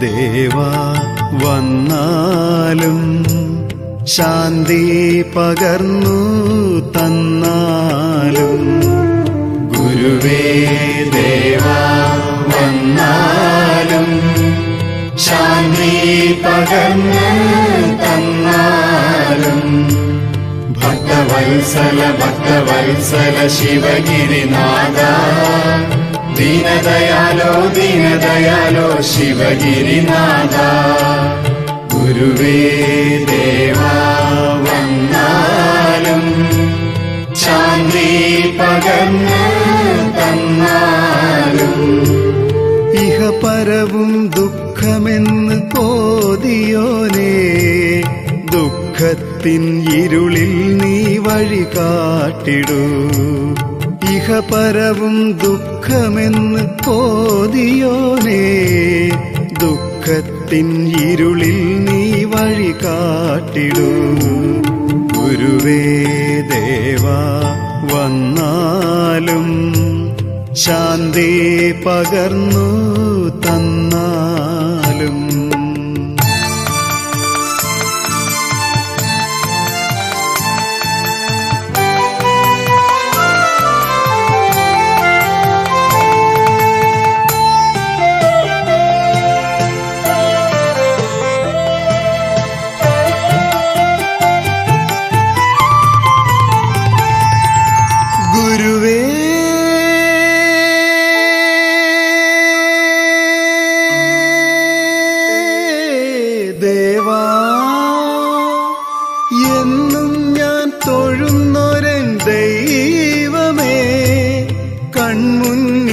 ദേവാ വന്നാലും ശാന്തി പകർന്നു തന്നാലും. ഗുരുവേ ദേവാ വന്നാലും ശാന്തി പകർന്നു തന്നാലും. ഭക്തവത്സല ഭക്തവത്സല ശിവഗിരിനാഥ ദീനദയാലോ ദീനദയാലോ ശിവഗിരിനാഥ. ഗുരുവേ ദേവാ വന്നാലും ശാന്തി പകർന്ന് തന്നാലും ഇഹ പരവും ദുഃഖമെന്ന് കോതിയോനേ ദുഃഖത്തിൻ ഇരുളിൽ നീ വഴി കാട്ടിടൂ ഇഹ പരവും ദുഃഖമെന്ന് ഓതിയോനേ ദുഃഖത്തിൻ ഇരുളിൽ നീ വഴി കാട്ടിടൂ. ഗുരുവേ ദേവാ വന്നാലും ശാന്തി പകർന്നു തന്നാലും ഞാൻ തൊഴുന്നൊരൻ ദൈവമേ കൺമുന്നിൽ